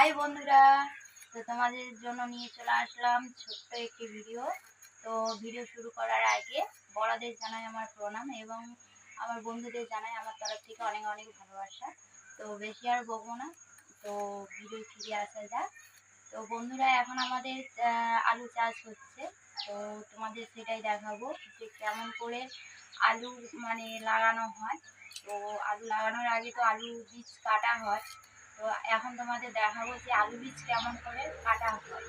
High বন্ধুরা। তো তোমাদের জন্য নিয়ে চলে আসলাম ছোট্ট একটি ভিডিও। তো ভিডিও শুরু করার আগে বড়দের জানাই আমার প্রণাম এবং আমার বন্ধুদের জানাই আমার তরফ থেকে অনেক অনেক ভালোবাসা। তো বেশি আর বলব না। তো ভিডিও ফিরে আসা যাক। তো বন্ধুরা, এখন আমাদের আলু চাষ হচ্ছে। তো তোমাদের সেটাই দেখাবো যে কেমন করে আলু মানে লাগানো হয়। তো আলু লাগানোর আগে তো আলু বীজ কাটা হয়। তো এখন তোমাদের দেখাবো যে আলু বীজ কেমন করে কাটা হয়।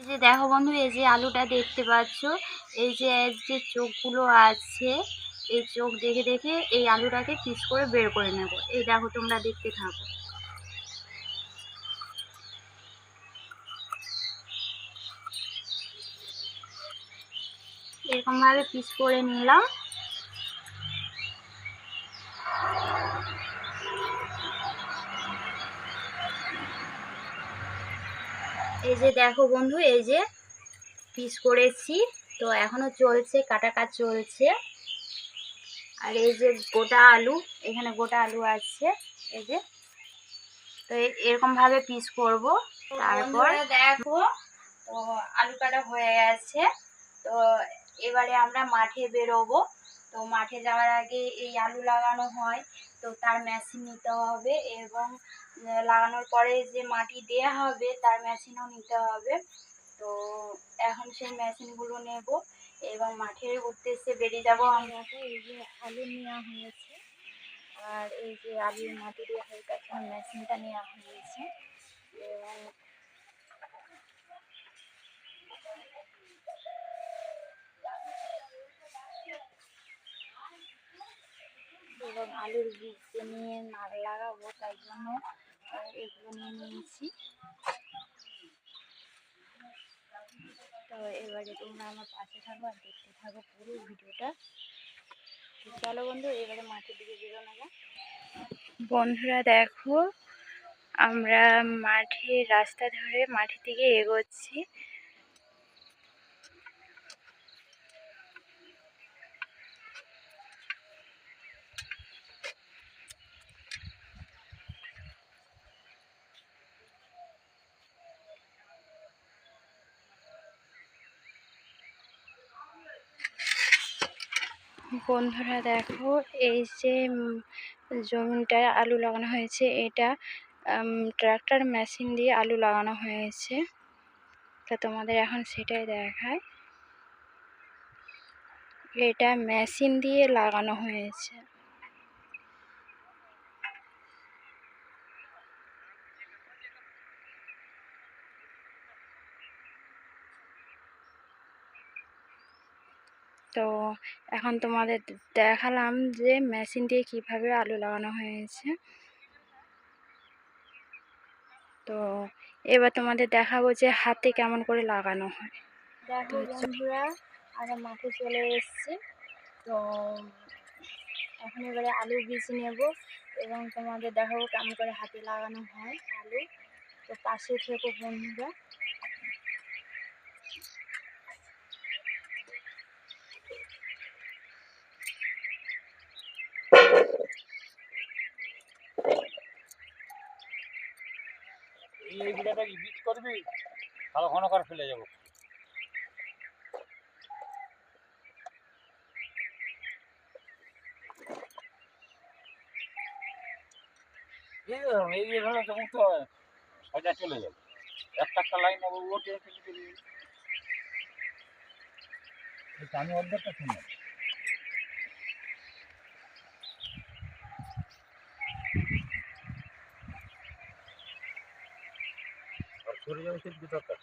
এই যে দেখো বন্ধু এই যে আলুটা দেখতে পাচ্ছ, এই যে যে চোখগুলো আছে, এই চোখ দেখে দেখে এই আলুটাকে পিস করে বের করে নেব। এই দেখো তোমরা দেখতে থাকো। এরকমভাবে পিস করে নিলাম। এই যে দেখো বন্ধু, এই যে পিস করেছি। তো এখনও চলছে কাটা কাজ চলছে। আর এই যে গোটা আলু, এখানে গোটা আলু আছে, এই যে। তো এ- এরকম ভাবে পিস করব। তারপর দেখো, তো আলু কাটা হয়ে গেছে। তো এবারে আমরা মাঠে বেরোবো। তো মাঠে যাওয়ার আগে এই আলু লাগানো হয়। তো তার মেশিন নিতে হবে এবং লাগানোর পরে যে মাটি দেওয়া হবে তার মেশিনও নিতে হবে। তো এখন সেই মেশিনগুলো নেব এবং মাঠের উদ্দেশ্যে বেরিয়ে যাব আমরা এই যে আলু নেওয়া হয়েছে। আর এই যে আলুর মাটি দিয়ে হালকা এখন মেশিনটা নেওয়া হয়েছে। এবং আলুর বীজ নিয়ে নাক লাগাবো তাই জন্য এগুলো নিয়ে নিয়েছি। তো এবারে তোমরা আমার পাশে থাকো আর দেখতে থাকো পুরো ভিডিওটা। চলো বন্ধু, এবারে মাঠের দিকে বেরোনো যাক। বন্ধুরা দেখো, আমরা মাঠে রাস্তা ধরে মাঠের দিকে এগোচ্ছি। বন্ধুরা দেখো, এই যে জমিটায় আলু লাগানো হয়েছে। এটা ট্রাক্টর মেশিন দিয়ে আলু লাগানো হয়েছে। তা তোমাদের এখন সেটাই দেখায় এটা মেশিন দিয়ে লাগানো হয়েছে। তো এখন তোমাদের দেখালাম যে মেশিন দিয়ে কীভাবে আলু লাগানো হয়েছে। তো এবার তোমাদের দেখাবো যে হাতে কেমন করে লাগানো হয়। দেখো বন্ধুরা আমরা মাঠে চলে এসেছি। তো এখন এবারে আলু বীজ নেব এবং তোমাদের দেখাবো কেমন করে হাতে লাগানো হয় আলু। তো পাশে থেকে বন্ধুরা। এই বিটাটা কি বীজ করবি ভালো ঘন করে ফেলে যাব। তো সোজা চলে যাবে একটা একটা লাইন নেব ওটে আমি অর্ধেকটা শুনে আর সরে যাবে সেই ভিতরটা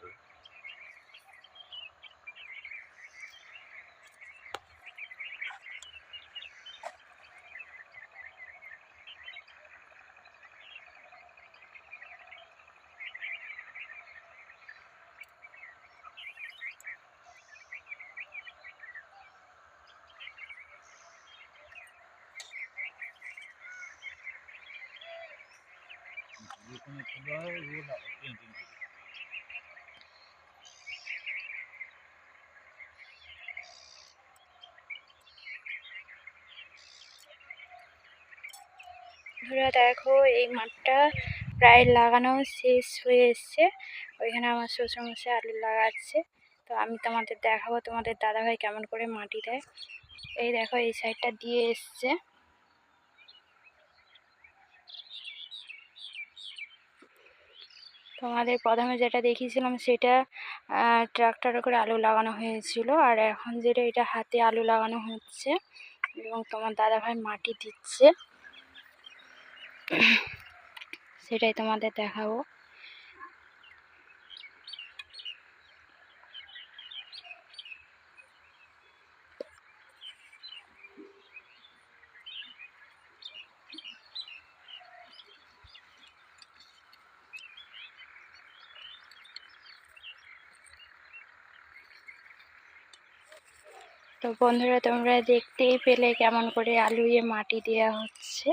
যেখানে তোলা হয় ও না পেন্টিং বন্ধুরা দেখো, এই মাঠটা প্রায় লাগানো শেষ হয়ে এসছে। ওইখানে আমার শ্বশুরমশাই আলু লাগাচ্ছে। তো আমি তোমাদের দেখাবো, তোমাদের দাদাভাই কেমন করে মাটি দেয়। এই দেখো, এই সাইডটা দিয়ে এসছে। তোমাদের প্রথমে যেটা দেখিয়েছিলাম, সেটা ট্রাক্টরে করে আলু লাগানো হয়েছিল। আর এখন যেটা, এটা হাতে আলু লাগানো হচ্ছে এবং তোমার দাদাভাই মাটি দিচ্ছে। সেটাই তোমাদের দেখাবো। তো বন্ধুরা তোমরা দেখতেই পেলে কেমন করে আলুয়ে মাটি দেওয়া হচ্ছে।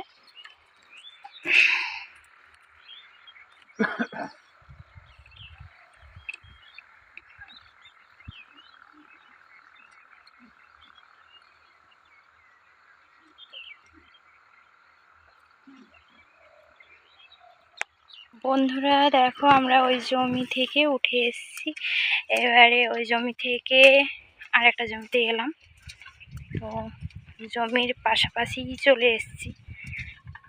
বন্ধুরা, দেখো আমরা ওই জমি থেকে উঠে এসেছি। এবারে ওই জমি থেকে আর একটা জমিতে এলাম। তো জমির পাশাপাশি চলে এসেছি।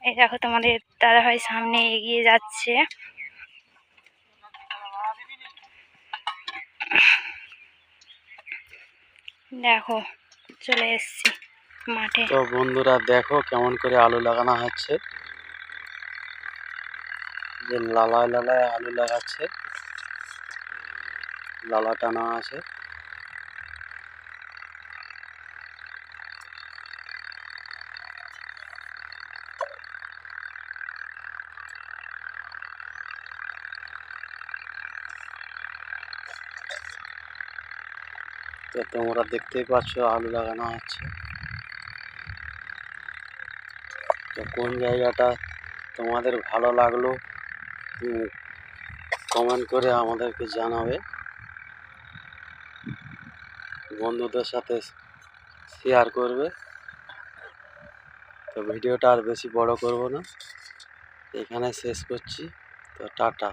এই দেখো তোমাদের দাদাভাই সামনে এগিয়ে যাচ্ছে। দেখো, চলে এসছি মাঠে। তো বন্ধুরা দেখো কেমন করে আলু লাগানো হচ্ছে। যে লালায় লালায় আলু লাগাচ্ছে। লালা টানা আছে। তো তোমরা দেখতেই পাচ্ছ আলু লাগানো হচ্ছে। তো কোন জায়গাটা তোমাদের ভালো লাগল কমেন্ট করে আমাদেরকে জানাবে। বন্ধুদের সাথে শেয়ার করবে। তো ভিডিওটা আর বেশি বড় করব না। এখানে শেষ করছি। তো টাটা।